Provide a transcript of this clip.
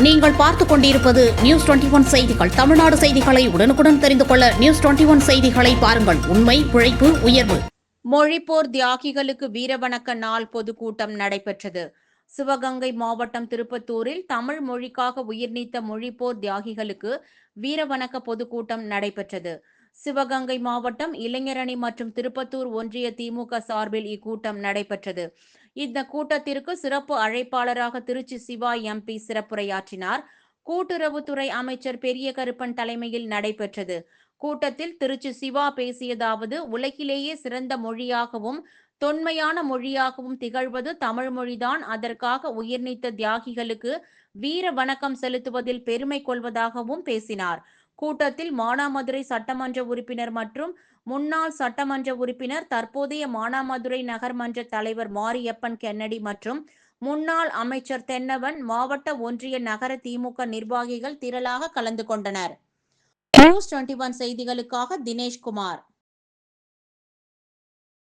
நீங்கள் பார்த்துக் கொண்டிருப்பது நியூஸ் டுவெண்டி ஒன் செய்திகள். தமிழ்நாடு செய்திகளை உடனுக்குடன் தெரிந்து கொள்ள நியூஸ் டுவெண்டி ஒன் செய்திகளை பாருங்கள். உண்மை உழைப்பு உயர்வு. மொழிப்போர் தியாகிகளுக்கு வீரவணக்க நாள் பொதுக்கூட்டம் நடைபெற்றது. சிவகங்கை மாவட்டம் திருப்பத்தூரில் தமிழ் மொழிக்காக உயிர்நீத்த மொழிப்போர் தியாகிகளுக்கு வீரவணக்க பொதுக்கூட்டம் நடைபெற்றது. சிவகங்கை மாவட்டம் இளைஞரணி மற்றும் திருப்பத்தூர் ஒன்றிய திமுக சார்பில் இக்கூட்டம் நடைபெற்றது. இந்த கூட்டத்திற்கு சிறப்பு அழைப்பாளராக திருச்சி சிவா எம்பி சிறப்புரையாற்றினார். கூட்டுறவுத்துறை அமைச்சர் பெரிய கருப்பன் தலைமையில் நடைபெற்றது. கூட்டத்தில் திருச்சி சிவா பேசியதாவது உலகிலேயே சிறந்த மொழியாகவும் தொன்மையான மொழியாகவும் திகழ்வது தமிழ் மொழிதான். அதற்காக உயிர்நீத்த தியாகிகளுக்கு வீர வணக்கம் செலுத்துவதில் பெருமை கொள்வதாகவும் பேசினார். கூட்டத்தில் மானாமதுரை சட்டமன்ற உறுப்பினர் மற்றும் முன்னாள் சட்டமன்ற உறுப்பினர் தற்போதைய மானாமதுரை நகர்மன்ற தலைவர் மாரியப்பன் கென்னடி மற்றும் முன்னாள் அமைச்சர் தென்னவன் மாவட்ட ஒன்றிய நகர திமுக நிர்வாகிகள் திரளாக கலந்து கொண்டனர். நியூஸ் டுவெண்ட்டி ஒன் செய்திகளுக்காக தினேஷ்குமார்.